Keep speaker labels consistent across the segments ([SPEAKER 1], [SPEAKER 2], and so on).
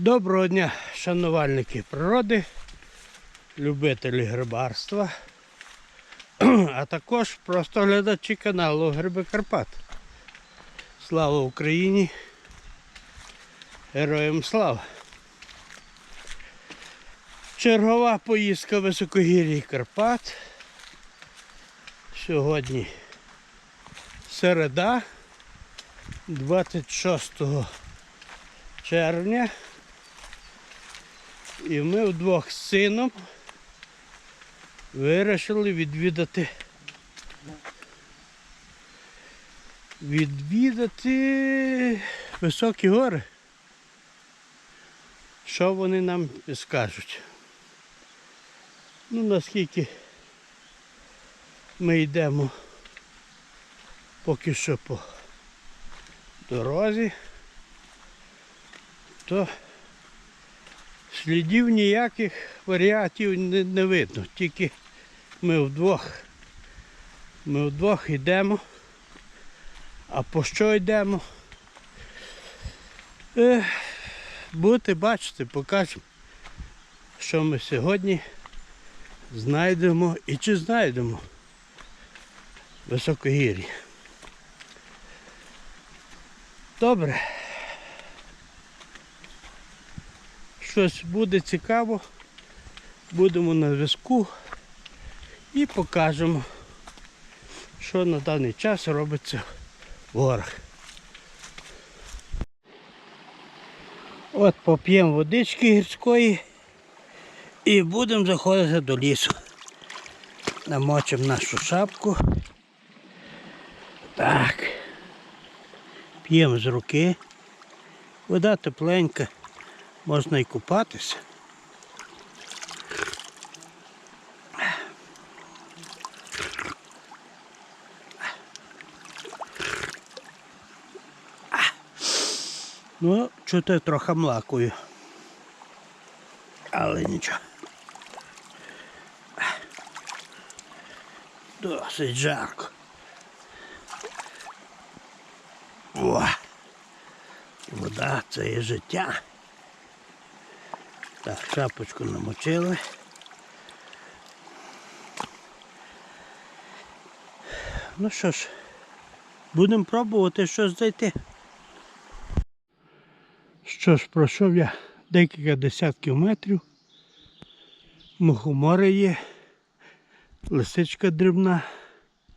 [SPEAKER 1] Доброго дня, шанувальники природи, любителі грибарства, а також просто глядачі каналу Гриби Карпат. Слава Україні! Героям слава! Чергова поїздка високогір'ї Карпат. Сьогодні середа 26 червня. І ми вдвох з сином вирішили відвідати відвідати високі гори. Що вони нам скажуть? Ну, наскільки ми йдемо поки що по дорозі, то слідів ніяких варіантів не, не видно. Тільки ми вдвох. Ми вдвох йдемо. А по що йдемо? Е, будете бачити, покажемо, що ми сьогодні знайдемо і чи знайдемо високогір'я. Добре. Щось буде цікаво. Будемо на зв'язку і покажемо, що на даний час робиться в горах. От поп'ємо водички гірської і будемо заходити до лісу. Намочимо нашу шапку. Так. П'ємо з руки. Вода тепленька, можна і купатися. Ну, чути трохи млакою. Але нічого. Досить жарко. О! Вода це є життя. Так, шапочку намочили. Ну що ж, будемо пробувати щось знайти. Що ж, пройшов я декілька десятків метрів. Мухомори є, лисичка дрібна,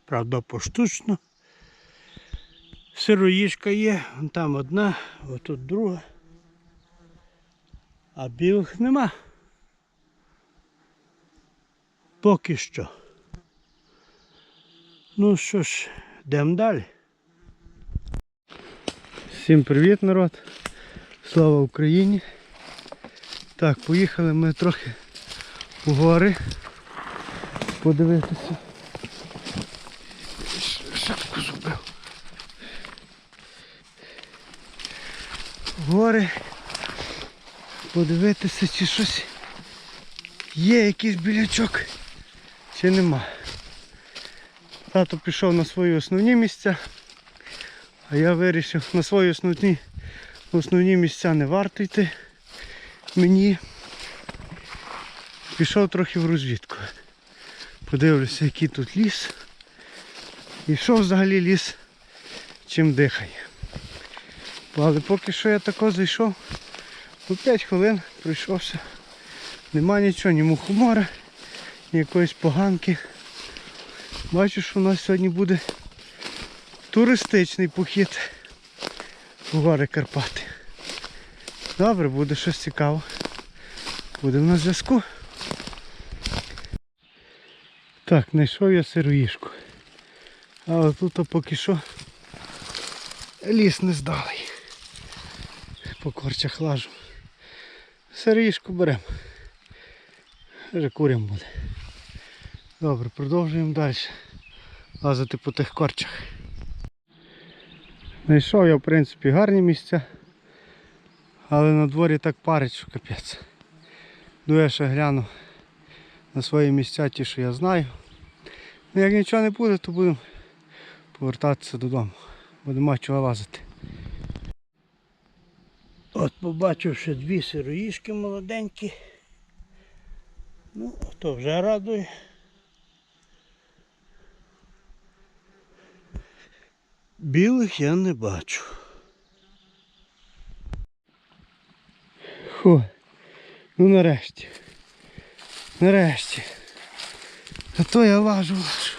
[SPEAKER 1] правда поштучно. Сироїжка є, там одна, отут друга. А білих нема. Поки що. Ну що ж, йдемо далі. Всім привіт, народ. Слава Україні. Так, поїхали ми трохи у гори подивитися. Шапку зубив. Гори. Подивитися, чи щось є якийсь білячок, чи нема. Тато пішов на свої основні місця, а я вирішив на свої основні основні місця не варто йти мені. Пішов трохи в розвідку. Подивлюся, який тут ліс. І що взагалі ліс чим дихає. Але поки що я тако зайшов, у 5 хвилин пройшовся. Нема нічого, ні мухомора, ні якоїсь поганки. Бачу, що у нас сьогодні буде туристичний похід в гори Карпати. Добре, буде щось цікаве. Будемо на зв'язку. Так, знайшов я сироїшку. Але тут поки що ліс не здалий. По корчах лажу. Сироїшку беремо. Вже курям буде. Добре, продовжуємо далі. Лазити по тих корчах. Знайшов я в принципі гарні місця. Але на дворі так парить, що капець. Ну я ще гляну на свої місця, ті, що я знаю. Ну як нічого не буде, то будемо повертатися додому. Будемо чого лазити. От побачив ще дві сироїшки молоденькі. Ну, то вже радує. Білих я не бачу.
[SPEAKER 2] Фу. Ну нарешті. Нарешті. А то я лажу, лажу.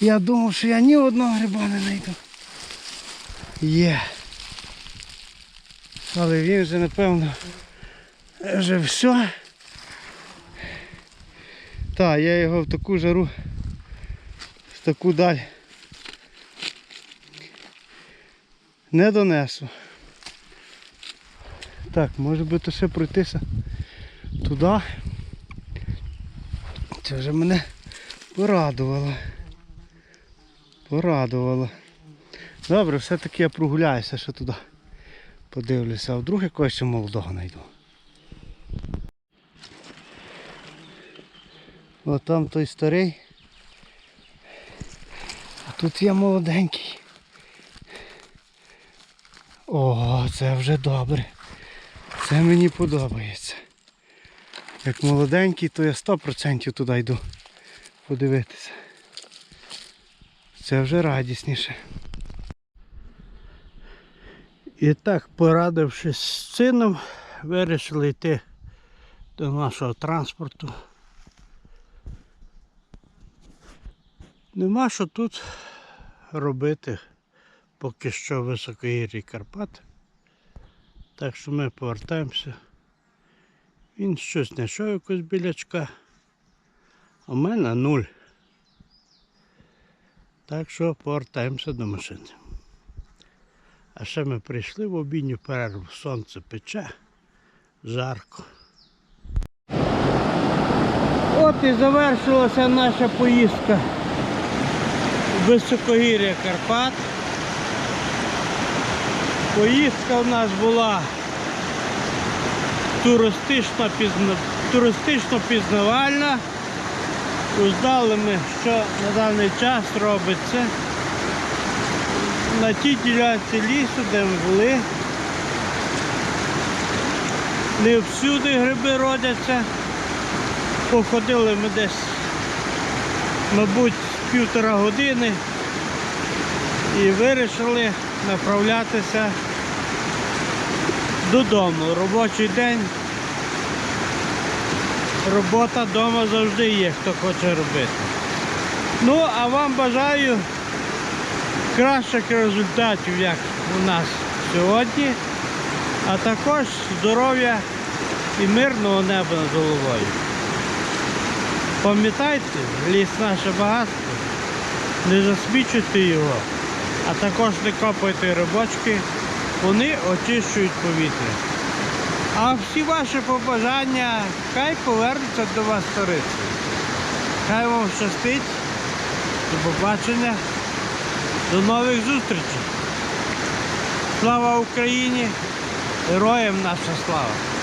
[SPEAKER 2] Я думав, що я ні одного гриба не знайду. Є. Але він вже напевно вже все. Так, я його в таку жару, в таку даль не донесу. Так, може би то ще пройтися туди. Це вже мене порадувало. Порадувало. Добре, все-таки я прогуляюся ще туди. Подивлюся, а вдруг якогось ще молодого знайду. О, там той старий. А тут є молоденький. О, це вже добре. Це мені подобається. Як молоденький, то я 100% туди йду подивитися. Це вже радісніше.
[SPEAKER 1] І так, порадившись з сином, вирішили йти до нашого транспорту. Нема що тут робити поки що в високогір'ї Карпат. Так що ми повертаємося. Він щось знайшов якусь білячка. А в мене нуль. Так що повертаємося до машини. А ще ми прийшли в обідню перерву. Сонце пече, жарко. От і завершилася наша поїздка в високогір'я Карпат. Поїздка у нас була туристично пізнавальна. Узнали ми, що на даний час робиться на тій ділянці лісу, де ми були. Не всюди гриби родяться. Походили ми десь, мабуть, півтора години і вирішили направлятися додому. Робочий день. Робота вдома завжди є, хто хоче робити. Ну, а вам бажаю кращих результатів, як у нас сьогодні, а також здоров'я і мирного неба над головою. Пам'ятайте, ліс наше багатство, не засмічуйте його, а також не копайте рибочки, вони очищують повітря. А всі ваші побажання хай повернуться до вас сторицею. Хай вам щастить. До побачення. До нових зустрічей. Слава Україні! Героям наша слава!